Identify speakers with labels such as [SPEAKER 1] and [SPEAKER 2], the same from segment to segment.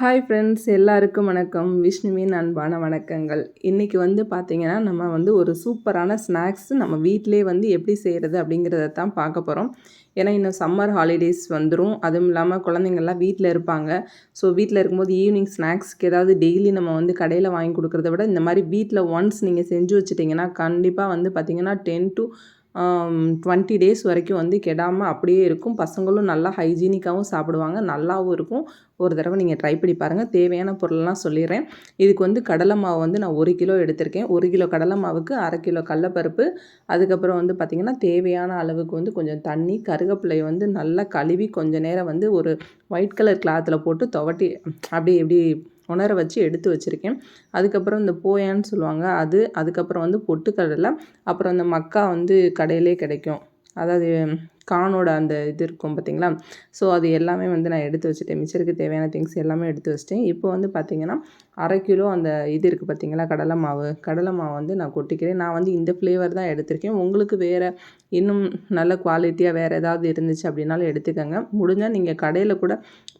[SPEAKER 1] Hi friends எல்லாருக்கும் வணக்கம். விஷ்ணுவின் அன்பான வணக்கங்கள். இன்றைக்கி வந்து பார்த்திங்கன்னா நம்ம வந்து ஒரு சூப்பரான ஸ்நாக்ஸ் நம்ம வீட்டிலே வந்து எப்படி செய்கிறது அப்படிங்கிறத தான் பார்க்க போகிறோம் ஏன்னா இன்னும் சம்மர் ஹாலிடேஸ் வந்துடும் அதுவும் இல்லாமல் குழந்தைங்கள்லாம் வீட்டில் இருப்பாங்க. ஸோ வீட்டில் இருக்கும்போது ஈவினிங் ஸ்நாக்ஸ்க்கு ஏதாவது டெய்லி நம்ம வந்து கடையில் வாங்கி கொடுக்குறத விட இந்த மாதிரி வீட்டில் ஒன்ஸ் நீங்கள் செஞ்சு வச்சுட்டிங்கன்னா கண்டிப்பாக வந்து பார்த்திங்கன்னா டென் டு டுவெண்ட்டி டேஸ் வரைக்கும் வந்து கெடாமல் அப்படியே இருக்கும். பசங்களும் நல்லா ஹைஜீனிக்காகவும் சாப்பிடுவாங்க. நல்லாவும் இருக்கும். ஒரு தடவை நீங்கள் ட்ரை பண்ணி பாருங்கள் தேவையான பொருள்லாம் சொல்லிடுறேன் இதுக்கு வந்து கடலை மாவு வந்து நான் ஒரு கிலோ எடுத்திருக்கேன். ஒரு கிலோ கடலை மாவுக்கு அரை கிலோ கடலப்பருப்பு. அதுக்கப்புறம் வந்து பார்த்திங்கன்னா தேவையான அளவுக்கு வந்து கொஞ்சம் தண்ணி கருகப்பிள்ளையை வந்து நல்லா கழுவி கொஞ்சம் நேரம் வந்து ஒரு ஒயிட் கலர் கிளாத்தில் போட்டு துவட்டி அப்படி எப்படி உணர வச்சு எடுத்து வச்சுருக்கேன். அதுக்கப்புறம் இந்த போயான்னு சொல்லுவாங்க அது அதுக்கப்புறம் வந்து பொட்டுக்கடலை அப்புறம் இந்த மக்கா வந்து கடையிலே கிடைக்கும். அதாவது கானோட அந்த இது இருக்கும் பார்த்திங்களா? ஸோ அது எல்லாமே வந்து நான் எடுத்து வச்சுட்டேன். மிச்சருக்கு தேவையான திங்ஸ் எல்லாமே எடுத்து வச்சிட்டேன். இப்போ வந்து பார்த்திங்கன்னா அரை கிலோ அந்த இது இருக்குது பார்த்திங்களா? கடலை மாவு. கடலை மாவு வந்து நான் கொட்டிக்கிறேன். நான் வந்து இந்த ஃப்ளேவர் தான் எடுத்திருக்கேன். உங்களுக்கு வேறு இன்னும் நல்ல குவாலிட்டியாக வேறு ஏதாவது இருந்துச்சு அப்படின்னாலும் எடுத்துக்கோங்க. முடிஞ்சால் நீங்கள் கடையில் கூட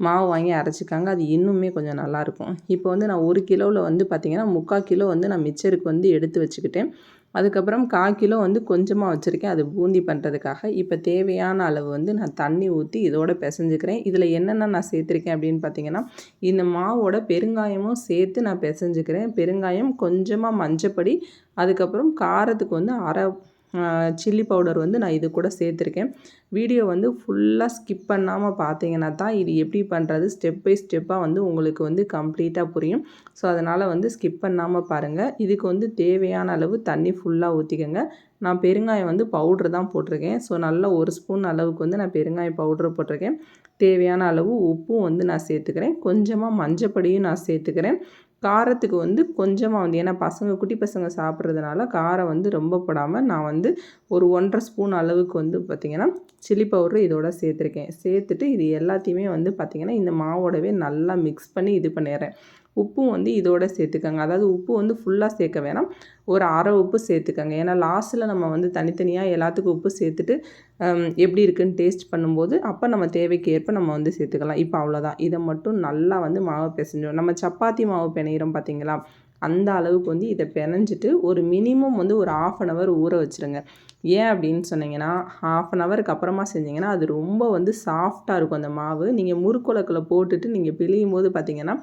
[SPEAKER 1] மாவு வாங்கி அரைச்சிக்காங்க. அது இன்னுமே கொஞ்சம் நல்லாயிருக்கும் இப்போ வந்து நான் ஒரு கிலோவில் வந்து பார்த்திங்கன்னா முக்கால் கிலோ வந்து நான் மிச்சருக்கு வந்து எடுத்து வச்சுக்கிட்டேன். அதுக்கப்புறம் கால் கிலோ வந்து கொஞ்சமாக வச்சுருக்கேன். அது பூந்தி பண்ணுறதுக்காக இப்போ தேவையான அளவு வந்து நான் தண்ணி ஊற்றி இதோட பிசைஞ்சுக்கிறேன். இதில் என்னென்ன நான் சேர்த்துருக்கேன் அப்படின்னு பார்த்தீங்கன்னா இந்த மாவோட பெருங்காயமும் சேர்த்து நான் பிசைஞ்சுக்கிறேன். பெருங்காயம் கொஞ்சமாக மஞ்சப்பொடி அதுக்கப்புறம் காரத்துக்கு வந்து அரை சில்லி பவுடர் வந்து நான் இது கூட சேர்த்துருக்கேன். வீடியோ வந்து ஃபுல்லாக ஸ்கிப் பண்ணாமல் பார்த்தீங்கன்னா தான் இது எப்படி பண்ணுறது ஸ்டெப் பை ஸ்டெப்பாக வந்து உங்களுக்கு வந்து கம்ப்ளீட்டாக புரியும். ஸோ அதனால் வந்து ஸ்கிப் பண்ணாமல் பாருங்கள் இதுக்கு வந்து தேவையான அளவு தண்ணி ஃபுல்லாக ஊற்றிக்கோங்க நான் பெருங்காயம் வந்து பவுட்ரு தான் போட்டிருக்கேன். ஸோ நல்லா ஒரு ஸ்பூன் அளவுக்கு வந்து நான் பெருங்காயம் பவுட்ரு போட்டிருக்கேன். தேவையான அளவு உப்பும் வந்து நான் சேர்த்துக்கிறேன். கொஞ்சமாக மஞ்சப்படியும் நான் சேர்த்துக்கிறேன். காரத்துக்கு வந்து கொஞ்சமாக வந்து ஏன்னா பசங்க குட்டி பசங்க சாப்பிட்றதுனால காரம் வந்து ரொம்ப போடாமல் நான் வந்து ஒரு ஒன்றரை ஸ்பூன் அளவுக்கு வந்து பார்த்திங்கன்னா சில்லி பவுடர் இதோட சேர்த்துருக்கேன். சேர்த்துட்டு இது எல்லாத்தையுமே வந்து பார்த்திங்கன்னா இந்த மாவோடவே நல்லா மிக்ஸ் பண்ணி இது பண்ணிடுறேன். உப்பும் வந்து இதோட சேர்த்துக்கோங்க. அதாவது உப்பு வந்து ஃபுல்லாக சேர்க்க வேணாம். ஒரு அரை உப்பு சேர்த்துக்கோங்க. ஏன்னா லாஸ்ட்டில் நம்ம வந்து தனித்தனியாக எல்லாத்துக்கும் உப்பு சேர்த்துட்டு எப்படி இருக்குன்னு டேஸ்ட் பண்ணும்போது அப்போ நம்ம தேவைக்கு ஏற்ப நம்ம வந்து சேர்த்துக்கலாம். இப்போ அவ்வளோதான் இதை மட்டும் நல்லா வந்து மாவு பிசைஞ்சோம் நம்ம சப்பாத்தி மாவு பிணையிறோம் பார்த்தீங்களா அந்த அளவுக்கு வந்து இதை பிணைஞ்சிட்டு ஒரு மினிமம் வந்து ஒரு ஆஃப் அன் ஹவர் ஊற வச்சுருங்க. ஏன் அப்படின்னு சொன்னீங்கன்னா ஹாஃப் அன் ஹவருக்கு அப்புறமா செஞ்சிங்கன்னா அது ரொம்ப வந்து சாஃப்டாக இருக்கும் அந்த மாவு. நீங்கள் முறுக்குலக்கில் போட்டுட்டு நீங்கள் பிழியும் போது பார்த்தீங்கன்னா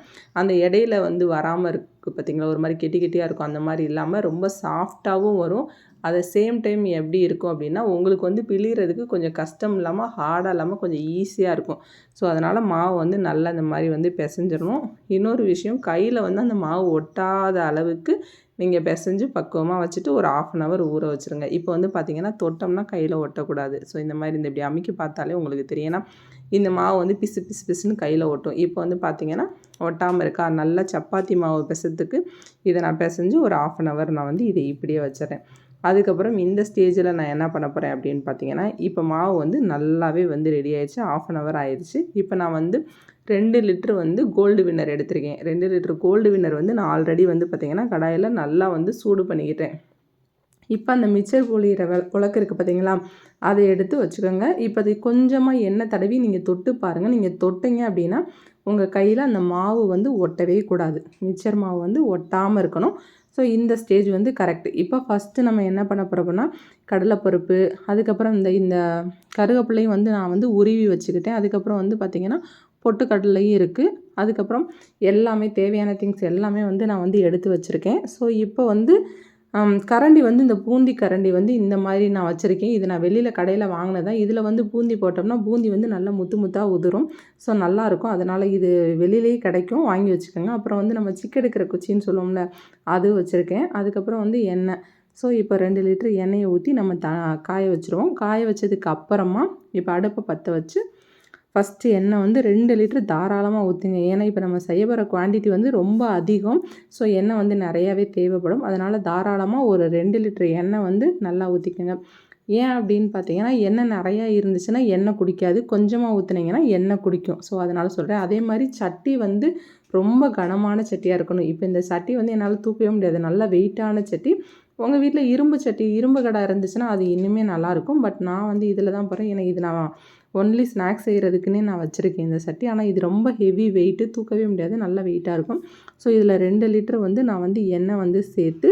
[SPEAKER 1] அந்த இடையில வந்து வராமல் இருக்குது பார்த்தீங்களா ஒரு மாதிரி கெட்டி கெட்டியாக இருக்கும். அந்த மாதிரி இல்லாமல் ரொம்ப சாஃப்டாகவும் வரும். அதை சேம் டைம் எப்படி இருக்கும் அப்படின்னா உங்களுக்கு வந்து பிழிகிறதுக்கு கொஞ்சம் கஷ்டம் இல்லாமல் ஹார்டாக இல்லாமல் கொஞ்சம் ஈஸியாக இருக்கும். ஸோ அதனால் மாவு வந்து நல்லா இந்த மாதிரி வந்து பிசைஞ்சிடணும். இன்னொரு விஷயம் கையில் வந்து அந்த மாவு ஒட்டாத அளவுக்கு நீங்கள் பிசைஞ்சு பக்குவமாக வச்சுட்டு ஒரு ஆஃப் அன் ஹவர் ஊற வச்சுருங்க. இப்போ வந்து பார்த்திங்கன்னா தொட்டோம்னா கையில் ஒட்டக்கூடாது. ஸோ இந்த மாதிரி இந்த இப்படி அமைக்கி பார்த்தாலே உங்களுக்கு தெரியும். ஏன்னா இந்த மாவு வந்து பிசு பிசு பிசுன்னு கையில் ஒட்டும். இப்போ வந்து பார்த்திங்கன்னா ஒட்டாமல் இருக்கா நல்லா சப்பாத்தி மாவு பிசத்துக்கு இதை நான் பிசைஞ்சு ஒரு ஆஃப் அன் ஹவர் நான் வந்து இதை இப்படியே வச்சிடறேன். அதுக்கப்புறம் இந்த ஸ்டேஜில் நான் என்ன பண்ண போகிறேன் அப்படின்னு பார்த்தீங்கன்னா இப்போ மாவு வந்து நல்லாவே வந்து ரெடி ஆயிடுச்சு. ஆஃப் அன் ஹவர் ஆயிடுச்சு. இப்போ நான் வந்து ரெண்டு லிட்ரு வந்து கோல்டு வின்னர் எடுத்திருக்கேன். ரெண்டு லிட்ரு கோல்டு வின்னர் வந்து நான் ஆல்ரெடி வந்து பார்த்திங்கன்னா கடாயில் நல்லா வந்து சூடு பண்ணிக்கிட்டேன். இப்போ அந்த மிச்சர் பொழியிற உலக்கு இருக்குது பார்த்தீங்களா அதை எடுத்து வச்சுக்கோங்க. இப்போ அது கொஞ்சமாக எண்ணெய் தடவி நீங்கள் தொட்டு பாருங்கள் நீங்கள் தொட்டிங்க அப்படின்னா உங்கள் கையில் அந்த மாவு வந்து ஒட்டவே கூடாது. மிச்சர் மாவு வந்து ஒட்டாமல் இருக்கணும். ஸோ இந்த ஸ்டேஜ் வந்து கரெக்ட் இப்போ ஃபஸ்ட்டு நம்ம என்ன பண்ண போகிறோம்னா கடலைப்பருப்பு அதுக்கப்புறம் இந்த இந்த கருவேப்பிலையும் வந்து நான் வந்து உருவி வச்சுக்கிட்டேன். அதுக்கப்புறம் வந்து பார்த்திங்கன்னா பொட்டுக்கடலையும் இருக்குது அதுக்கப்புறம் எல்லாமே தேவையான திங்ஸ் எல்லாமே வந்து நான் வந்து எடுத்து வச்சுருக்கேன். ஸோ இப்போ வந்து கரண்டி வந்து இந்த பூந்தி கரண்டி வந்து இந்த மாதிரி நான் வச்சுருக்கேன். இது நான் வெளியில் கடையில் வாங்கினதான் இதில் வந்து பூந்தி போட்டோம்னா பூந்தி வந்து நல்லா முத்து முத்தாக உதிரும். ஸோ நல்லாயிருக்கும் அதனால் இது வெளியிலேயே கிடைக்கும். வாங்கி வச்சுக்கோங்க. அப்புறம் வந்து நம்ம சிக்கெடுக்கிற குச்சின்னு சொல்லுவோம்ல அது வச்சுருக்கேன். அதுக்கப்புறம் வந்து எண்ணெய். ஸோ இப்போ ரெண்டு லிட்டர் எண்ணெயை ஊற்றி நம்ம த காய வச்சுருவோம். காய வச்சதுக்கு அப்புறமா இப்போ அடுப்பை பற்ற வச்சு ஃபஸ்ட்டு எண்ணெய் வந்து ரெண்டு லிட்டர் தாராளமாக ஊற்றுங்க ஏன்னா இப்போ நம்ம செய்ய போகிற குவான்டிட்டி வந்து ரொம்ப அதிகம். ஸோ எண்ணெய் வந்து நிறையாவே தேவைப்படும். அதனால் தாராளமாக ஒரு ரெண்டு லிட்டர் எண்ணெய் வந்து நல்லா ஊற்றிக்கோங்க ஏன் அப்படின்னு பார்த்தீங்கன்னா எண்ணெய் நிறையா இருந்துச்சுன்னா எண்ணெய் குடிக்காது. கொஞ்சமாக ஊற்றுனீங்கன்னா எண்ணெய் குடிக்கும். ஸோ அதனால் சொல்கிறேன் அதே மாதிரி சட்டி வந்து ரொம்ப கனமான சட்டியாக இருக்கணும். இப்போ இந்த சட்டி வந்து என்னால் தூக்கவே முடியாது. நல்லா வெயிட்டான சட்டி. உங்கள் வீட்டில் இரும்பு சட்டி இரும்பு கடை இருந்துச்சுன்னா அது இன்னுமே நல்லாயிருக்கும் பட் நான் வந்து இதில் தான் போகிறேன் ஏன்னா இது நான் ஒன்லி ஸ்நாக்ஸ் செய்கிறதுக்குன்னே நான் வச்சுருக்கேன் இந்த சட்டி. ஆனால் இது ரொம்ப ஹெவி வெயிட்டு தூக்கவே முடியாது. நல்லா வெயிட்டாக இருக்கும். ஸோ இதில் ரெண்டு லிட்டர் வந்து நான் வந்து எண்ணெய் வந்து சேர்த்து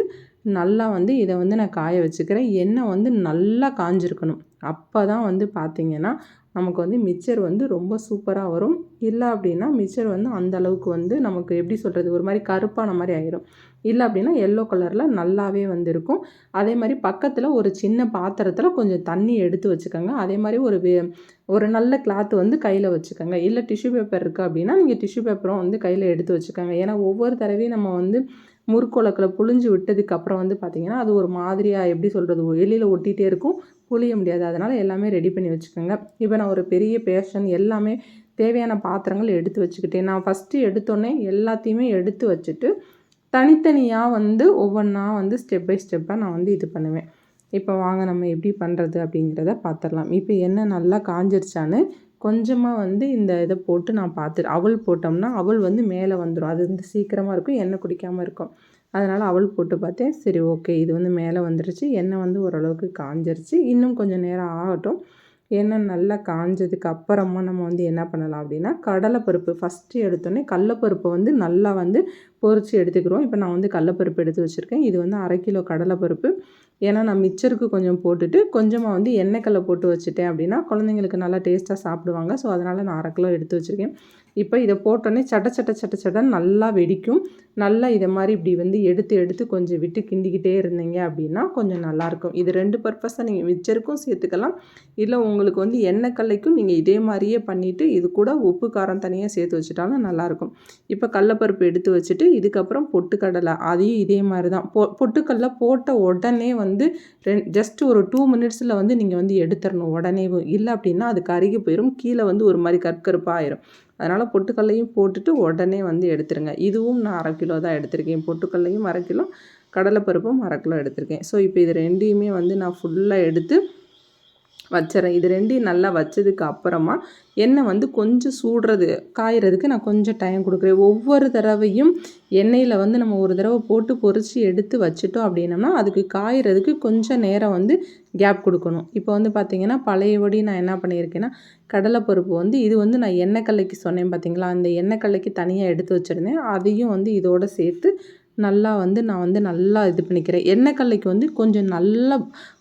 [SPEAKER 1] நல்லா வந்து இதை வந்து நான் காய வச்சுக்கிறேன். எண்ணெய் வந்து நல்லா காஞ்சிருக்கணும். அப்போ தான் வந்து பார்த்திங்கன்னா நமக்கு வந்து மிக்சர் வந்து ரொம்ப சூப்பராக வரும். இல்லை அப்படின்னா மிக்சர் வந்து அந்த அளவுக்கு வந்து நமக்கு எப்படி சொல்கிறது ஒரு மாதிரி கருப்பான மாதிரி ஆயிரும். இல்லை அப்படின்னா எல்லோ கலரில் நல்லாவே வந்து இருக்கும் அதே மாதிரி பக்கத்தில் ஒரு சின்ன பாத்திரத்தில் கொஞ்சம் தண்ணி எடுத்து வச்சுக்கோங்க. அதே மாதிரி ஒரு வே ஒரு நல்ல கிளாத் வந்து கையில் வச்சுக்கோங்க. இல்லை டிஷ்யூ பேப்பர் இருக்குது அப்படின்னா நீங்கள் டிஷ்யூ பேப்பரும் வந்து கையில் எடுத்து வச்சுக்கோங்க. ஏன்னா ஒவ்வொரு தடவையும் நம்ம வந்து முறுக்குழக்கில் புழிஞ்சு விட்டதுக்கப்புறம் வந்து பார்த்திங்கன்னா அது ஒரு மாதிரியாக எப்படி சொல்கிறது வெளியில் ஒட்டிகிட்டே இருக்கும். புளிய முடியாது. அதனால் எல்லாமே ரெடி பண்ணி வச்சுக்கோங்க. இப்போ நான் ஒரு பெரிய பேஷன் எல்லாமே தேவையான பாத்திரங்கள் எடுத்து வச்சுக்கிட்டேன். நான் ஃபஸ்ட்டு எடுத்தோடனே எல்லாத்தையுமே எடுத்து வச்சுட்டு தனித்தனியாக வந்து ஒவ்வொன்றா வந்து ஸ்டெப் பை ஸ்டெப்பாக நான் வந்து இது பண்ணுவேன். இப்போ வாங்க நம்ம எப்படி பண்ணுறது அப்படிங்கிறத பார்த்துடலாம் இப்போ என்ன நல்லா காஞ்சிருச்சான்னு கொஞ்சமாக வந்து இந்த இதை போட்டு நான் பார்த்து அவள் போட்டோம்னா அவள் வந்து மேலே வந்துடும் அது வந்து சீக்கிரமாக இருக்கும் எண்ணெய் குடிக்காமல் இருக்கும். அதனால் அவள் போட்டு பார்த்தேன். சரி ஓகே. இது வந்து மேலே வந்துருச்சு. எண்ணெய் வந்து ஓரளவுக்கு காஞ்சிருச்சு. இன்னும் கொஞ்சம் நேரம் ஆகட்டும். எண்ணெய் நல்லா காஞ்சதுக்கு அப்புறமா நம்ம வந்து என்ன பண்ணலாம் அப்படின்னா கடலைப்பருப்பு ஃபஸ்ட்டு எடுத்தோடனே கடலைப்பருப்பை வந்து நல்லா வந்து பொறிச்சு எடுத்துக்கிறோம். இப்போ நான் வந்து கடலப்பருப்பு எடுத்து வச்சுருக்கேன். இது வந்து அரை கிலோ கடலைப்பருப்பு. ஏன்னா நான் மிச்சருக்கு கொஞ்சம் போட்டுட்டு கொஞ்சமாக வந்து எண்ணெய்க்கல்ல போட்டு வச்சுட்டேன் அப்படின்னா குழந்தைங்களுக்கு நல்லா டேஸ்ட்டாக சாப்பிடுவாங்க. ஸோ அதனால் நான் அரை கிலோ எடுத்து வச்சுருக்கேன். இப்போ இதை போட்டோன்னே சட்ட சட்ட சட்ட சட்டன்னு நல்லா வெடிக்கும். நல்லா இதை மாதிரி இப்படி வந்து எடுத்து எடுத்து கொஞ்சம் விட்டு கிண்டிக்கிட்டே இருந்தீங்க அப்படின்னா கொஞ்சம் நல்லாயிருக்கும். இது ரெண்டு பர்பஸாக நீங்கள் மிச்சருக்கும் சேர்த்துக்கலாம். இல்லை உங்களுக்கு வந்து எண்ணெய் கல்லைக்கும் நீங்கள் இதே மாதிரியே பண்ணிவிட்டு இது கூட உப்பு காரம் தனியாக சேர்த்து வச்சுட்டாலும் நல்லாயிருக்கும். இப்போ கடலப்பருப்பு எடுத்து வச்சுட்டு இதுக்கப்புறம் பொட்டுக்கடலை. அதையும் இதே மாதிரி தான் பொ பொட்டுக்கடலை போட்ட உடனே வந்து ரெண் ஜஸ்ட் ஒரு டூ மினிட்ஸில் வந்து நீங்கள் வந்து எடுத்துடணும் உடனே. இல்லை அப்படின்னா அது கருகி போயிடும் கீழே வந்து ஒரு மாதிரி கற்கருப்பாக ஆயிரும். அதனால் பொட்டுக்கடலையும் போட்டுட்டு உடனே வந்து எடுத்துருங்க. இதுவும் நான் அரை கிலோ தான் எடுத்திருக்கேன். பொட்டுக்கடலையும் அரை கிலோ கடலைப்பருப்பும் அரை கிலோ எடுத்திருக்கேன். ஸோ இப்போ இது ரெண்டையுமே வந்து நான் ஃபுல்லாக எடுத்து வச்சிடறேன் இது ரெண்டையும் நல்லா வச்சதுக்கு அப்புறமா எண்ணெய் வந்து கொஞ்சம் சூடுறது காயறதுக்கு நான் கொஞ்சம் டைம் கொடுக்குறேன். ஒவ்வொரு தடவையும் எண்ணெயில் வந்து நம்ம ஒரு தடவை போட்டு பொறிச்சு எடுத்து வச்சுட்டோம் அப்படின்னம்னா அதுக்கு காயறதுக்கு கொஞ்சம் நேரம் வந்து கேப் கொடுக்கணும். இப்போ வந்து பார்த்திங்கன்னா பழையபடி நான் என்ன பண்ணியிருக்கேன்னா கடலைப்பருப்பு வந்து இது வந்து நான் எண்ணெய் கல்லைக்கு சொன்னேன் பார்த்தீங்களா அந்த எண்ணெய் கல்லைக்கு தனியாக எடுத்து வச்சுருந்தேன். அதையும் வந்து இதோடு சேர்த்து நல்லா வந்து நான் வந்து நல்லா இது பண்ணிக்கிறேன். எண்ணெய் கடலைக்கு வந்து கொஞ்சம் நல்லா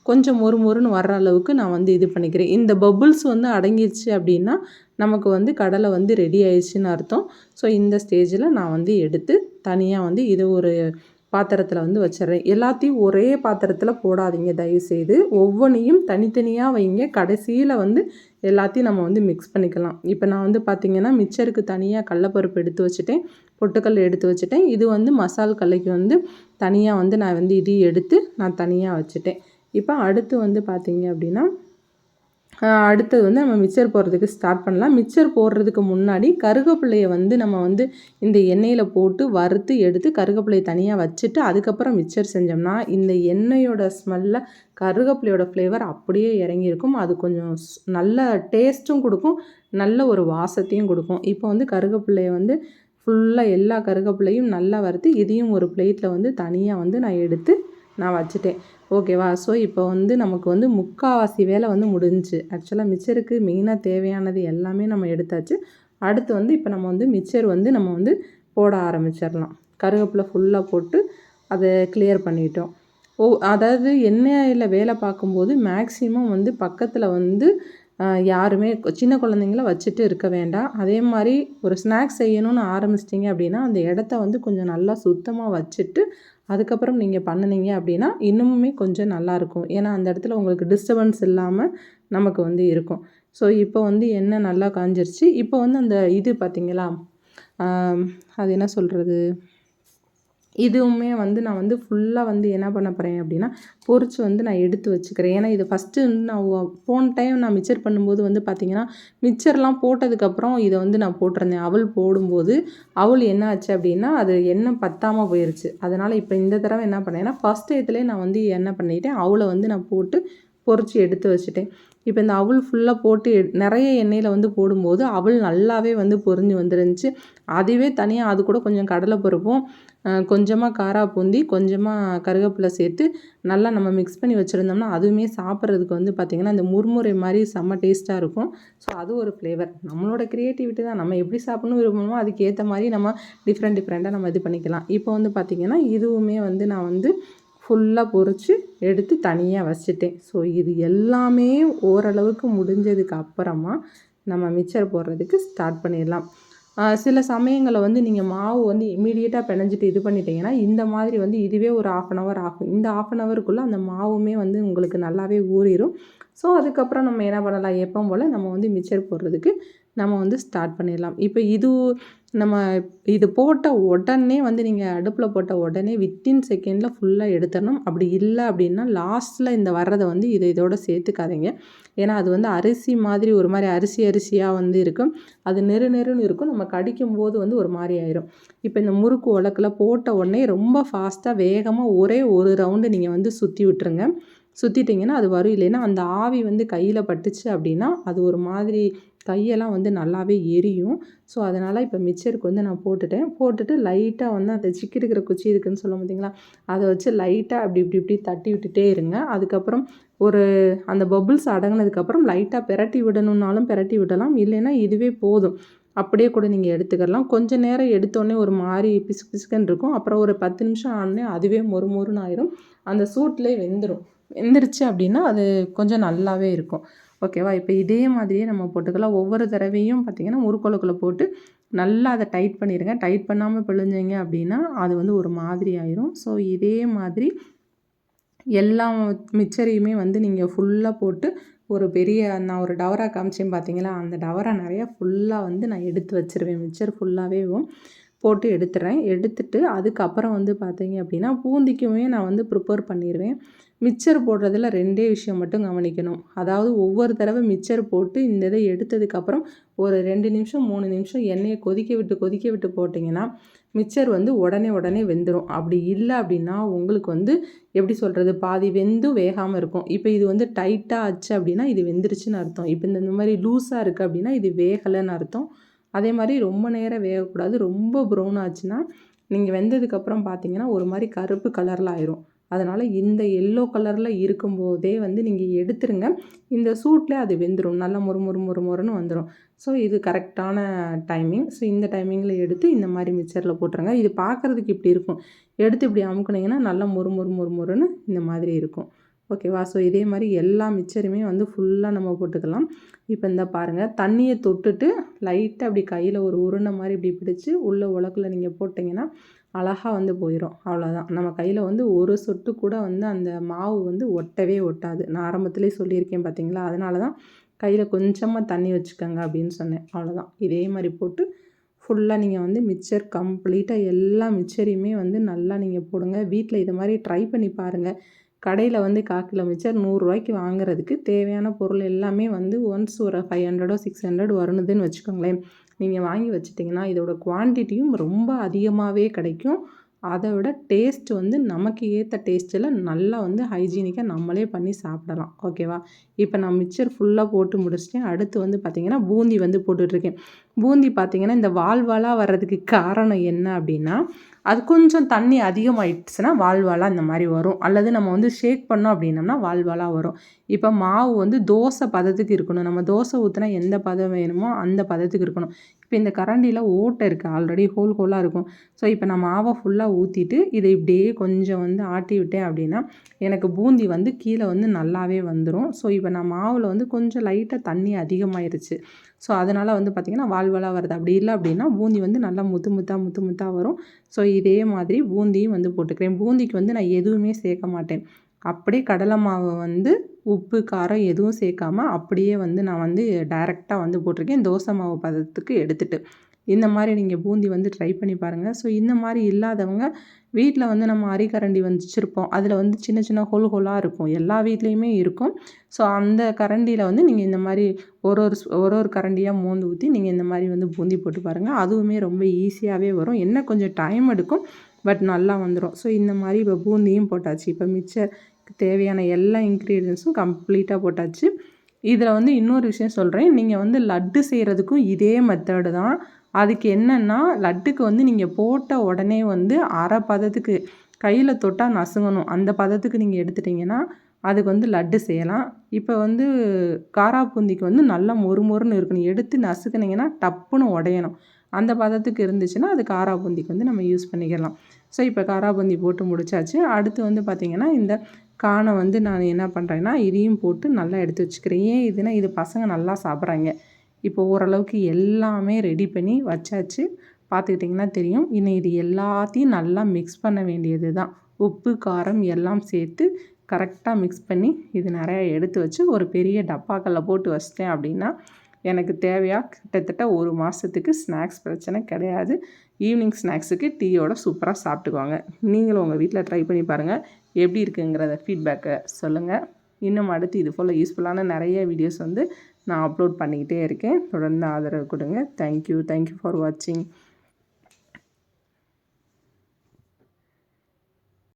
[SPEAKER 1] கொஞ்சம் மொறு மொறுன்னு வர்ற அளவுக்கு நான் வந்து இது பண்ணிக்கிறேன். இந்த பபுள்ஸ் வந்து அடங்கிடுச்சு அப்படின்னா நமக்கு வந்து கடலை வந்து ரெடி ஆயிடுச்சுன்னு அர்த்தம். ஸோ இந்த ஸ்டேஜில் நான் வந்து எடுத்து தனியாக வந்து இது ஒரு பாத்திரத்தில் வந்து வச்சிடுறேன். எல்லாத்தையும் ஒரே பாத்திரத்தில் போடாதீங்க. தயவுசெய்து ஒவ்வொன்றையும் தனித்தனியாக வைங்க. கடைசியில் வந்து எல்லாத்தையும் நம்ம வந்து மிக்ஸ் பண்ணிக்கலாம். இப்போ நான் வந்து பார்த்திங்கன்னா மிச்சருக்கு தனியாக கடலப்பருப்பு எடுத்து வச்சுட்டேன். பொட்டுக்கல் எடுத்து வச்சுட்டேன். இது வந்து மசால் கல்லைக்கு வந்து தனியாக வந்து நான் வந்து இதையும் எடுத்து நான் தனியாக வச்சுட்டேன். இப்போ அடுத்து வந்து பார்த்திங்க அப்படின்னா அடுத்தது வந்து நம்ம மிக்சர் போடுறதுக்கு ஸ்டார்ட் பண்ணலாம். மிக்சர் போடுறதுக்கு முன்னாடி கருகப்பிள்ளையை வந்து நம்ம வந்து இந்த எண்ணெயில் போட்டு வறுத்து எடுத்து கருகப்பிள்ளையை தனியாக வச்சுட்டு அதுக்கப்புறம் மிக்சர் செஞ்சோம்னா இந்த எண்ணெயோட ஸ்மெல்லில் கருகப்பிள்ளையோட ஃப்ளேவர் அப்படியே இறங்கியிருக்கும். அது கொஞ்சம் நல்ல டேஸ்ட்டும் கொடுக்கும் நல்ல ஒரு வாசத்தையும் கொடுக்கும். இப்போ வந்து கருகப்பிள்ளையை வந்து ஃபுல்லாக எல்லா கருகப்பிள்ளையும் நல்லா வறுத்து இதையும் ஒரு பிளேட்டில் வந்து தனியாக வந்து நான் எடுத்து நான் வச்சுட்டேன். ஓகேவா? ஸோ இப்போ வந்து நமக்கு வந்து முக்கால்வாசி வேலை வந்து முடிஞ்சு ஆக்சுவலாக மிச்சருக்கு மெயினாக தேவையானது எல்லாமே நம்ம எடுத்தாச்சு. அடுத்து வந்து இப்போ நம்ம வந்து மிச்சர் வந்து நம்ம வந்து போட ஆரம்பிச்சிடலாம். கருவேப்பிலை ஃபுல்லாக போட்டு அதை கிளியர் பண்ணிட்டோம். ஓ அதாவது எண்ணெயில் வேலை பார்க்கும்போது மேக்ஸிமம் வந்து பக்கத்தில் வந்து யாருமே சின்ன குழந்தைங்கள வச்சுட்டு இருக்க வேண்டாம். அதே மாதிரி ஒரு ஸ்நாக்ஸ் செய்யணும்னு ஆரம்பிச்சிட்டிங்க அப்படின்னா அந்த இடத்த வந்து கொஞ்சம் நல்லா சுத்தமாக வச்சுட்டு அதுக்கப்புறம் நீங்கள் பண்ணினீங்க அப்படின்னா இன்னுமுமே கொஞ்சம் நல்லாயிருக்கும். ஏன்னா அந்த இடத்துல உங்களுக்கு டிஸ்டர்பன்ஸ் இல்லாமல் நமக்கு வந்து இருக்கும். ஸோ இப்போ வந்து என்ன நல்லா காஞ்சிருச்சு? இப்போ வந்து அந்த இது பார்த்திங்களா? அது என்ன சொல்கிறது இதுவுமே வந்து நான் வந்து ஃபுல்லாக வந்து என்ன பண்ண போகிறேன் அப்படின்னா பொறிச்சு வந்து நான் எடுத்து வச்சுக்கிறேன். ஏன்னா இது ஃபஸ்ட்டு வந்து நான் போன டைம் நான் மிச்சர் பண்ணும்போது வந்து பார்த்திங்கன்னா மிச்சர்லாம் போட்டதுக்கப்புறம் இதை வந்து நான் போட்டிருந்தேன். அவள் போடும்போது அவள் என்ன ஆச்சு அப்படின்னா அது எண்ணெய் பத்தாமல் போயிடுச்சு அதனால் இப்போ இந்த தடவை என்ன பண்ணேன்னா ஃபஸ்ட் இதுலேயே நான் வந்து என்ன பண்ணிட்டேன் அவளை வந்து நான் போட்டு பொறிச்சு எடுத்து வச்சுட்டேன். இப்போ இந்த அவள் ஃபுல்லாக போட்டு நிறைய எண்ணெயில் வந்து போடும்போது அவல் நல்லாவே வந்து பொரிஞ்சு வந்துருந்துச்சு. அதுவே தனியாக அது கூட கொஞ்சம் கடலை பருப்பும் கொஞ்சமாக காரா பூந்தி கொஞ்சமாக கருவேப்பிலை சேர்த்து நல்லா நம்ம மிக்ஸ் பண்ணி வச்சுருந்தோம்னா அதுவுமே சாப்பிட்றதுக்கு வந்து பார்த்திங்கன்னா இந்த முறுமுறை மாதிரி செம்ம டேஸ்ட்டாக இருக்கும். ஸோ அது ஒரு ஃப்ளேவர் நம்மளோட க்ரியேட்டிவிட்டி தான். நம்ம எப்படி சாப்பிடணும் விரும்பணுமோ அதுக்கேற்ற மாதிரி நம்ம டிஃப்ரெண்ட் டிஃப்ரெண்ட்டாக நம்ம இது பண்ணிக்கலாம். இப்போ வந்து பார்த்திங்கன்னா இதுவுமே வந்து நான் வந்து ஃபுல்லாக பொறிச்சு எடுத்து தனியாக வச்சுட்டேன். ஸோ இது எல்லாமே ஓரளவுக்கு முடிஞ்சதுக்கு அப்புறமா நம்ம மிக்சர் போடுறதுக்கு ஸ்டார்ட் பண்ணிடலாம். சில சமயங்களில் வந்து நீங்கள் மாவு வந்து இமீடியட்டாக பிணைஞ்சிட்டு இது பண்ணிட்டீங்கன்னா இந்த மாதிரி வந்து இதுவே ஒரு ஆஃப் அன் ஹவர் ஆகும். இந்த ஆஃப் அன் ஹவருக்குள்ளே அந்த மாவுமே வந்து உங்களுக்கு நல்லாவே ஊறிடும் ஸோ அதுக்கப்புறம் நம்ம என்ன பண்ணலாம்? எப்போ போல் நம்ம வந்து மிக்சர் போடுறதுக்கு நம்ம வந்து ஸ்டார்ட் பண்ணிடலாம். இப்போ இது நம்ம இது போட்ட உடனே வந்து நீங்கள் அடுப்பில் போட்ட உடனே வித்தின் செகண்டில் ஃபுல்லாக எடுத்துடணும். அப்படி இல்லை அப்படின்னா லாஸ்ட்டில் இந்த வர்றதை வந்து இதை இதோட சேர்த்துக்காதீங்க. ஏன்னா அது வந்து அரிசி மாதிரி ஒரு மாதிரி அரிசி அரிசியாக வந்து இருக்கும். அது நெரு நெருன்னு இருக்கும். நம்ம கடிக்கும் போது வந்து ஒரு மாதிரி ஆயிரும். இப்போ இந்த முறுக்கு உலக்கில் போட்ட உடனே ரொம்ப ஃபாஸ்ட்டாக வேகமாக ஒரே ஒரு ரவுண்டு நீங்கள் வந்து சுற்றி விட்டுருங்க. சுற்றிட்டிங்கன்னா அது வரும். இல்லைன்னா அந்த ஆவி வந்து கையில் பட்டுச்சு அப்படின்னா அது ஒரு மாதிரி கையெல்லாம் வந்து நல்லாவே எரியும். ஸோ அதனால் இப்போ மிக்சருக்கு வந்து நான் போட்டுட்டேன். போட்டுட்டு லைட்டாக வந்து அந்த சிக்கி இருக்கிற குச்சி இருக்குதுன்னு சொல்ல பார்த்தீங்களா அதை வச்சு லைட்டாக அப்படி இப்படி இப்படி தட்டி விட்டுட்டே இருங்க. அதுக்கப்புறம் ஒரு அந்த பபுள்ஸ் அடங்கினதுக்கப்புறம் லைட்டாக பெரட்டி விடணுன்னாலும் பெரட்டி விடலாம். இல்லைன்னா இதுவே போதும். அப்படியே கூட நீங்கள் எடுத்துக்கலாம். கொஞ்சம் நேரம் எடுத்தோடனே ஒரு மாதிரி பிசு பிசுக்குன்னு இருக்கும். அப்புறம் ஒரு பத்து நிமிஷம் ஆனே அதுவே மொறு மொறுன்னு ஆயிரும். அந்த சூட்லேயே வெந்துடும் வெந்துருச்சு அப்படின்னா அது கொஞ்சம் நல்லாவே இருக்கும். ஓகேவா? இப்போ இதே மாதிரியே நம்ம போட்டுக்கலாம். ஒவ்வொரு தடவையும் பார்த்திங்கன்னா முறுக்கொழுக்குள்ள போட்டு நல்லா அதை டைட் பண்ணிடுங்க டைட் பண்ணாமல் பிழிஞ்சிங்க அப்படின்னா அது வந்து ஒரு மாதிரி ஆயிரும். ஸோ இதே மாதிரி எல்லா மிச்சரையுமே வந்து நீங்கள் ஃபுல்லாக போட்டு ஒரு பெரிய நான் ஒரு டவரா காமிச்சேன் பார்த்தீங்களா அந்த டவரா நிறையா ஃபுல்லாக வந்து நான் எடுத்து வச்சிருவேன். மிச்சர் ஃபுல்லாகவேவும் போட்டு எடுத்துடுறேன் எடுத்துட்டு அதுக்கப்புறம் வந்து பார்த்தீங்க அப்படின்னா பூந்திக்குமே நான் வந்து ப்ரிப்பேர் பண்ணிடுவேன் மிக்சர் போடுறதில் ரெண்டே விஷயம் மட்டும் கவனிக்கணும். அதாவது ஒவ்வொரு தடவை மிக்சர் போட்டு இந்த இதை எடுத்ததுக்கப்புறம் ஒரு ரெண்டு நிமிஷம் மூணு நிமிஷம் எண்ணெயை கொதிக்க விட்டு கொதிக்க விட்டு போட்டிங்கன்னா மிக்சர் வந்து உடனே உடனே வெந்துடும் அப்படி இல்லை அப்படின்னா உங்களுக்கு வந்து எப்படி சொல்கிறது பாதி வெந்தும் வேகாமல் இருக்கும். இப்போ இது வந்து டைட்டாக ஆச்சு அப்படின்னா இது வெந்துருச்சுன்னு அர்த்தம். இப்போ இந்த இந்த மாதிரி லூஸாக இருக்குது அப்படின்னா இது வேகலைன்னு அர்த்தம். அதே மாதிரி ரொம்ப நேரம் வேகக்கூடாது. ரொம்ப ப்ரௌன் ஆச்சுன்னா நீங்கள் வெந்ததுக்கப்புறம் பார்த்தீங்கன்னா ஒரு மாதிரி கருப்பு கலரில் ஆயிரும். அதனால் இந்த எல்லோ கலரில் இருக்கும்போதே வந்து நீங்கள் எடுத்துருங்க. இந்த சூட்டில் அது வெந்துடும் நல்லா மொறு மொறு மொறு மொறுன்னு வந்துடும் ஸோ இது கரெக்டான டைமிங் ஸோ இந்த டைமிங்கில் எடுத்து இந்த மாதிரி மிக்சரில் போட்டுருங்க. இது பார்க்குறதுக்கு இப்படி இருக்கும். எடுத்து இப்படி அமுக்குனீங்கன்னா நல்லா மொறு மொறு மொறு மொறுன்னு இந்த மாதிரி இருக்கும். ஓகேவா ஸோ இதே மாதிரி எல்லா மிச்சருமே வந்து ஃபுல்லாக நம்ம போட்டுக்கலாம். இப்போ இந்த பாருங்கள் தண்ணியை தொட்டுட்டு லைட்டாக அப்படி கையில் ஒரு உருண்டை மாதிரி இப்படி பிடிச்சி உள்ள உலக்கில் நீங்கள் போட்டிங்கன்னா அழகாக வந்து போயிடும் அவ்வளோதான் நம்ம கையில் வந்து ஒரு சொட்டு கூட வந்து அந்த மாவு வந்து ஒட்டவே ஒட்டாது. நான் ஆரம்பத்திலே சொல்லியிருக்கேன் பார்த்தீங்களா அதனால தான் கையில் கொஞ்சமாக தண்ணி வச்சுக்கோங்க அப்படின்னு சொன்னேன். அவ்வளோதான் இதே மாதிரி போட்டு ஃபுல்லாக நீங்கள் வந்து மிக்சர் கம்ப்ளீட்டாக எல்லா மிக்சரையுமே வந்து நல்லா நீங்கள் போடுங்க. வீட்டில் இதை மாதிரி ட்ரை பண்ணி பாருங்கள் கடையில் வந்து கால் கிலோ மிச்சர் நூறுரூவாய்க்கு வாங்குறதுக்கு தேவையான பொருள் எல்லாமே வந்து ஒன்ஸ் ஒரு ஃபைவ் ஹண்ட்ரடோ சிக்ஸ் ஹண்ட்ரட் வரணுதுன்னு வச்சுக்கோங்களேன். நீங்கள் வாங்கி வச்சிட்டிங்கன்னா இதோட குவான்டிட்டியும் ரொம்ப அதிகமாகவே கிடைக்கும். அதை விட டேஸ்ட் வந்து நமக்கு ஏற்ற டேஸ்ட்டில் நல்லா வந்து ஹைஜீனிக்காக நம்மளே பண்ணி சாப்பிடலாம். ஓகேவா இப்போ நான் மிக்சர் ஃபுல்லாக போட்டு முடிச்சிட்டேன். அடுத்து வந்து பார்த்திங்கன்னா பூந்தி வந்து போட்டுட்ருக்கேன். பூந்தி பார்த்திங்கன்னா இந்த வால்வாலாக வர்றதுக்கு காரணம் என்ன அப்படின்னா அது கொஞ்சம் தண்ணி அதிகமாகிடுச்சுன்னா வால்வாலாக இந்த மாதிரி வரும். அல்லது நம்ம வந்து ஷேக் பண்ணோம் அப்படின்னம்னா வால்வாலாக வரும். இப்போ மாவு வந்து தோசை பதத்துக்கு இருக்கணும். நம்ம தோசை ஊற்றினா எந்த பதம் வேணுமோ அந்த பதத்துக்கு இருக்கணும். இப்போ இந்த கரண்டியில் ஓட்டை இருக்குது ஆல்ரெடி ஹோல் ஹோலாக இருக்கும். ஸோ இப்போ நான் மாவை ஃபுல்லாக ஊற்றிட்டு இதை இப்படியே கொஞ்சம் வந்து ஆட்டி விட்டேன் அப்படின்னா எனக்கு பூந்தி வந்து கீழே வந்து நல்லாவே வந்துடும் ஸோ இப்போ நான் மாவில் வந்து கொஞ்சம் லைட்டாக தண்ணி அதிகமாயிருச்சு. ஸோ அதனால் வந்து பார்த்திங்கன்னா வால்வாலாக வருது. அப்படி இல்லை அப்படின்னா பூந்தி வந்து நல்லா முத்து முத்தாக முத்து முத்தாக வரும். ஸோ இதே மாதிரி பூந்தியும் வந்து போட்டுக்கிறேன். பூந்திக்கு வந்து நான் எதுவுமே சேர்க்க மாட்டேன். அப்படியே கடலை மாவை வந்து உப்பு காரம் எதுவும் சேர்க்காம அப்படியே வந்து நான் வந்து டைரெக்டாக வந்து போட்டிருக்கேன். தோசை மாவு பதத்துக்கு எடுத்துகிட்டு இந்த மாதிரி நீங்கள் பூந்தி வந்து ட்ரை பண்ணி பாருங்கள் ஸோ இந்த மாதிரி இல்லாதவங்க வீட்டில் வந்து நம்ம அரிக்கரண்டி வச்சுருப்போம். அதில் வந்து சின்ன சின்ன ஹோல் ஹோலாக இருக்கும். எல்லா வீட்லேயுமே இருக்கும். ஸோ அந்த கரண்டியில் வந்து நீங்கள் இந்த மாதிரி ஒரு ஒரு ஒரு ஒரு கரண்டியாக மோந்து ஊற்றி நீங்கள் இந்த மாதிரி வந்து பூந்தி போட்டு பாருங்கள் அதுவுமே ரொம்ப ஈஸியாகவே வரும். என்ன கொஞ்சம் டைம் எடுக்கும் பட் நல்லா வந்துடும் ஸோ இந்த மாதிரி இப்போ பூந்தியும் போட்டாச்சு. இப்போ மிச்சர் தேவையான எல்லா இன்க்ரீடியன்ஸும் கம்ப்ளீட்டாக போட்டாச்சு. இதில் வந்து இன்னொரு விஷயம் சொல்கிறேன் நீங்கள் வந்து லட்டு செய்கிறதுக்கும் இதே மெத்தடு தான். அதுக்கு என்னென்னா லட்டுக்கு வந்து நீங்கள் போட்ட உடனே வந்து அரை பதத்துக்கு கையில் தொட்டால் நசுங்கணும். அந்த பதத்துக்கு நீங்கள் எடுத்துட்டிங்கன்னா அதுக்கு வந்து லட்டு செய்யலாம். இப்போ வந்து காராப்பூந்திக்கு வந்து நல்லா மொறு மொறுன்னு இருக்கணும். எடுத்து நசுக்குனிங்கன்னா டப்புன்னு உடையணும். அந்த பதத்துக்கு இருந்துச்சுன்னா அது காராபூந்திக்கு வந்து நம்ம யூஸ் பண்ணிக்கலாம். ஸோ இப்போ காராபூந்தி போட்டு முடிச்சாச்சு. அடுத்து வந்து பார்த்திங்கன்னா இந்த கானை வந்து நான் என்ன பண்ணுறேன்னா இதையும் போட்டு நல்லா எடுத்து வச்சுக்கிறேன். ஏன் இதுனா இது பசங்க நல்லா சாப்பிட்றாங்க. இப்போ ஓரளவுக்கு எல்லாமே ரெடி பண்ணி வச்சாச்சு. பார்த்துக்கிட்டிங்கன்னா தெரியும். இன்னும் இது எல்லாத்தையும் நல்லா மிக்ஸ் பண்ண வேண்டியது தான் உப்பு காரம் எல்லாம் சேர்த்து கரெக்டாக மிக்ஸ் பண்ணி இது நிறையா எடுத்து வச்சு ஒரு பெரிய டப்பாக்களில் போட்டு வச்சிட்டேன் அப்படின்னா எனக்கு தேவையாக கிட்டத்தட்ட ஒரு மாதத்துக்கு ஸ்நாக்ஸ் பிரச்சனை கிடையாது. ஈவினிங் ஸ்நாக்ஸுக்கு டீயோட சூப்பராக சாப்பிட்டுக்குவாங்க. நீங்களும் உங்கள் வீட்டில் ட்ரை பண்ணி பாருங்கள் எப்படி இருக்குங்கிறத ஃபீட்பேக்கை சொல்லுங்கள் இன்னும் அடுத்து இது போல் யூஸ்ஃபுல்லான நிறைய வீடியோஸ் வந்து நான் அப்லோட் பண்ணிக்கிட்டே இருக்கேன். தொடர்ந்து ஆதரவு கொடுங்க. தேங்க்யூ தேங்க்யூ ஃபார் வாட்சிங்